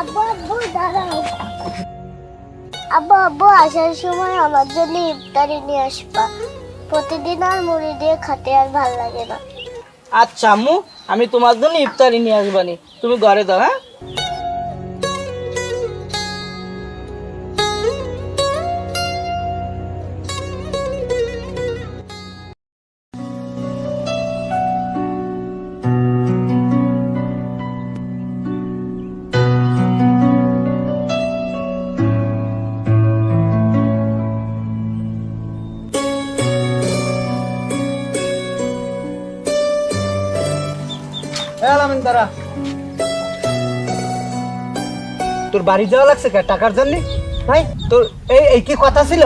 আব্বু আব্বু আব্বু, আসার সময় আমার জন্য ইফতারি নিয়ে আসবা। প্রতিদিন আর মুড়ি দিয়ে খেতে আর ভালো লাগে না। আচ্ছা আম্মু, আমি তোমার জন্য ইফতারি নিয়ে আসবানি। তুমি ঘরে দাও হ্যাঁ? তারা তোর বাড়ি যাওয়া লাগছে কে? টাকার জন্য? ভাই, তোর এই এই কি কথা ছিল?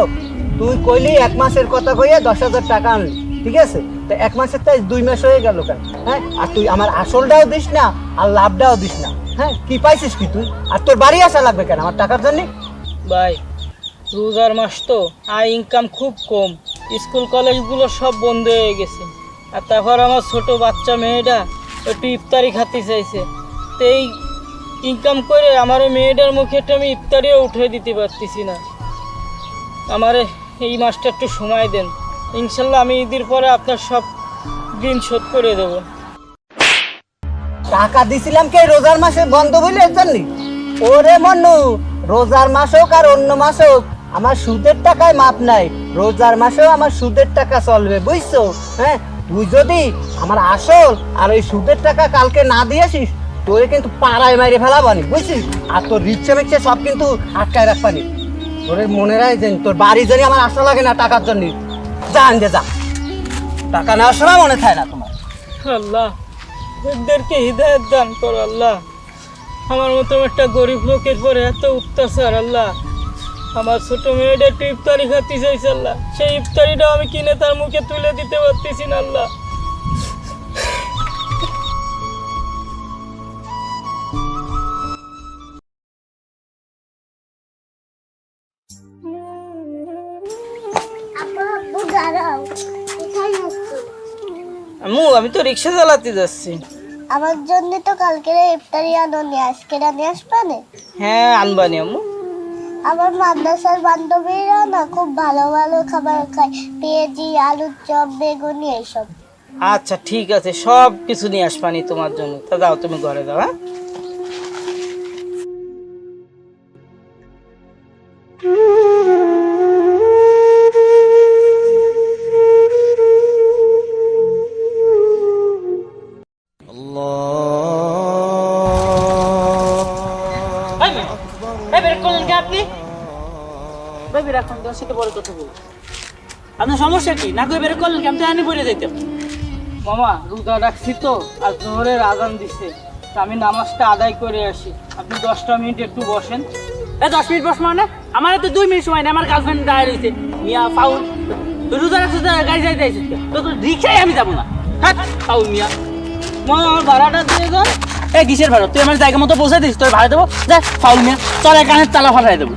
তুই কইলি এক মাসের কথা কইয়া দশ হাজার টাকা আনলি, ঠিক আছে? তো এক মাসের তাই দুই মাস হয়ে গেল কেন? হ্যাঁ আর তুই আমার আসলটাও দিস না, আর লাভটাও দিস না। হ্যাঁ কি পাইছিস কি তুই? আর তোর বাড়ি আসা লাগবে কেন আমার টাকার জন্য? ভাই, রোজার মাস তো, আর ইনকাম খুব কম। স্কুল কলেজগুলো সব বন্ধ হয়ে গেছে। আর তারপর আমার ছোট বাচ্চা মেয়েটা একটু ইফতারি খাতে চাইছে। তো এই ইনকাম করে আমার মেয়েটার মুখে একটা আমি ইফতারিও উঠে দিতে পারতেছি না। আমার এই মাসটা একটু সময় দেন। ইনশাল্লাহ আমি ঈদের পরে আপনার সব ঋণ শোধ করে দেবো। টাকা দিছিলাম কে রোজার মাসে বন্ধ বলে এর ওরে মন্নু, রোজার মাস হোক আর অন্য মাস হোক, আমার সুদের টাকায় মাপ নাই। রোজার মাসেও আমার সুদের টাকা চলবে, বুঝছ? হ্যাঁ? তুই যদি আমার আসল আর ওই সুদের টাকা কালকে না দিয়েছিস, তোরে কিন্তু পাড়ায় মাইরে ফেলা ফেলাবানি, বুঝছিস? আর তোর রিক্সা মিক্সে সব কিন্তু আটকায় রাখবানি। তোরে মনে রাখ যে তোর বাড়ি জানি আমার আসা লাগে না টাকার জন্য। জান যে যা। টাকা নেওয়ার সময় মনে থাকে না তোমার। আল্লাহ, এদেরকে দান করো, আল্লাহ। আমার মতো একটা গরিব লোকের পরে এত অত্যাচার, আল্লাহ। আমার ছোট মেয়েটা একটু ইফতারি খাতে চাইছে আল্লাহ। সেই ইফতারিটা আমি কিনে তার মুখে তুলে দিতে পারতেছি না আল্লাহ। আম্মু আমি তো রিক্সা চালাতে যাচ্ছি। আমার জন্য তো কালকে ইফতারি আনোনি আজকে নিয়ে আসবা না হ্যাঁ আনবানি আম্মু। আমার মাদ্রাসার বান্ধবীরা না খুব ভালো ভালো খাবার খায়। পেঁয়াজি, আলুর চপ, বেগুনি, এইসব। আচ্ছা ঠিক আছে সব কিছু নিয়ে আসবানি তোমার জন্য। তা দাও তুমি ঘরে দাও হ্যাঁ? আপনার সমস্যা কি? না বের করলেন কি? আমি তো এনে পড়ে যাইতাম। মামা, রোজা রাখছি তো, আর জোহরের আজান দিছে। আমি নামাজটা আদায় করে আসি। আপনি দশটা মিনিট একটু বসেন। এ, দশ মিনিট বস মানে? আমার তো দুই মিনিট সময় নেই, আমার গার্লফ্রেন্ড দাঁড়িয়ে রয়েছে। মিয়া, ফাউল। তুই রোজা গাড়ি যাইতে আইসিস তো তোর রিক্সায় আমি যাব না। হ্যাঁ ফাউল মিয়া। আমার ভাড়াটা দিয়ে যান। এ কিসের ভাড়া তুই আমার জায়গা মতো পৌঁছে দিস তোর ভাড়া দেবো? যা ফাউল মিয়া চল এই কানের তালা ফাটাই দেবো।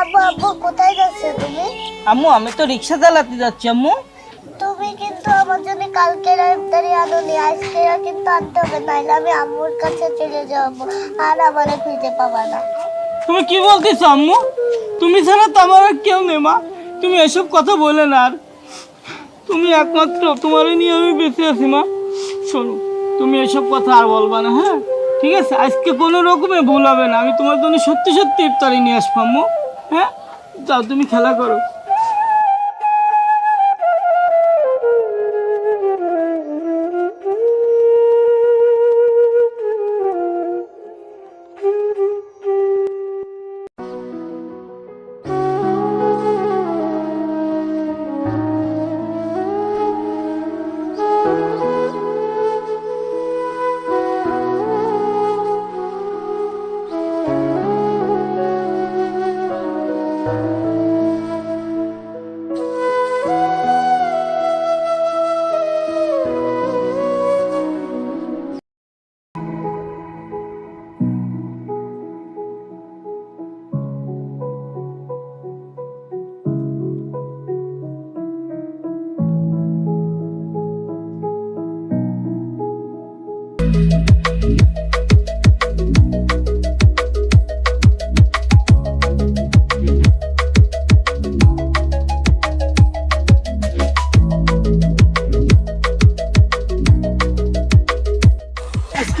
আব্বু আব্বু কোথায় যাচ্ছ তুমি? আম্মু আমি তো রিক্সা চালাতে যাচ্ছি আম্মু। আমার জন্য কালকে ইফতারি আনোনি আজকে কিন্তু আনতে হবে নাইলে আমি আম্মুর কাছে চলে যাব, আর আমারে খুঁজে পাবা না। তুমি কি বলতেছো আম্মু? তুমি ছাড়া তো আমার কেউ নেই, মা। তুমি এসব কথা বলে না আর। তুমি একমাত্র তোমার নিয়ে আমি বেঁচে আছি, মা। শোনো, তুমি এসব কথা আর বলবা না হ্যাঁ? ঠিক আছে? আজকে কোনো রকমে ভুল হবে না। আমি তোমার জন্য সত্যি সত্যি ইফতারি নিয়ে আসব, আম্মু। হ্যাঁ? যাও, তুমি খেলা করো।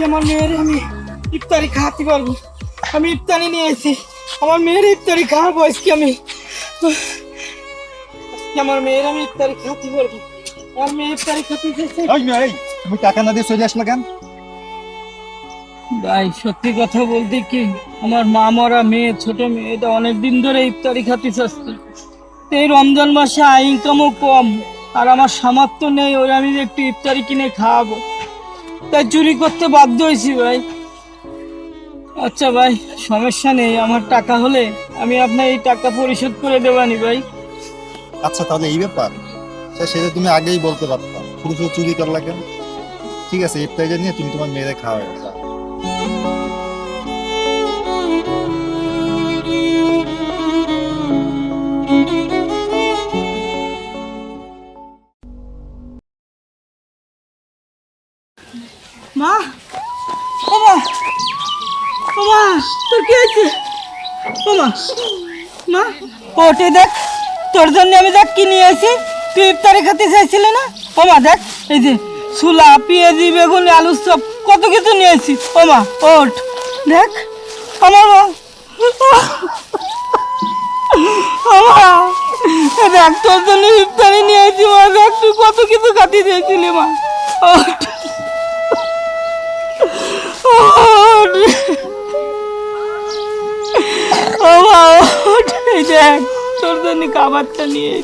আমার মেয়ের আমি ইফতারি খাওয়াতে পারব। আমি ইফতারি নিয়ে এসেছি আমার মেয়ের ইফতারি খাওয়াবো আজকে আমি। আজকে আমার মেয়ের আমি ইফতারি খাওয়াতে পারব। আমার মেয়ে ইফতারি খেতে চাইছে এই মেয়ে, এই, তুমি টাকা না দিয়ে চলে আসলে কেন? ভাই সত্যি কথা বলতে কি আমার মা মরা মেয়ে ছোট মেয়েটা অনেক দিন ধরে ইফতারি খাতে চাচ্ছে এই রমজান মাসে আয় ইনকামও কম আর আমার সামর্থ্য নেই ওর আমি একটু ইফতারি কিনে খাওয়াবো। তাই চুরি করতে বাধ্য হয়েছি ভাই। আচ্ছা ভাই, সমস্যা নেই, আমার টাকা হলে আমি আপনার এই টাকা পরিশোধ করে দেবানি ভাই। আচ্ছা তাহলে এই ব্যাপার। সেটা তুমি আগেই বলতে পারতাম শুধু শুধু চুরি করলা কেন? ঠিক আছে এর ইফতারিটা নিয়ে তুমি তোমার মেয়েদের খাওয়াবে ওমা মা? ওটে দেখ, তোর জন্য আমি দেখ কি নিয়ে আসি তুই ইফতারি খেতে চাইছিলে না? ওমা দেখ, এই যে সুলা পেঁয়াজি, বেগুন আলুর চপ কত কিছু নিয়ে আসি ওমা ওঠ। দেখ, আমার মা। দেখ, তোর জন্য ইফতারি নিয়ে মা, দেখ, তুই কত কিছু খাতে চেয়েছিলি মা। ওঠ। ওঠ। ও বাবা দেখ তোর জন্য খাবারটা নিয়ে।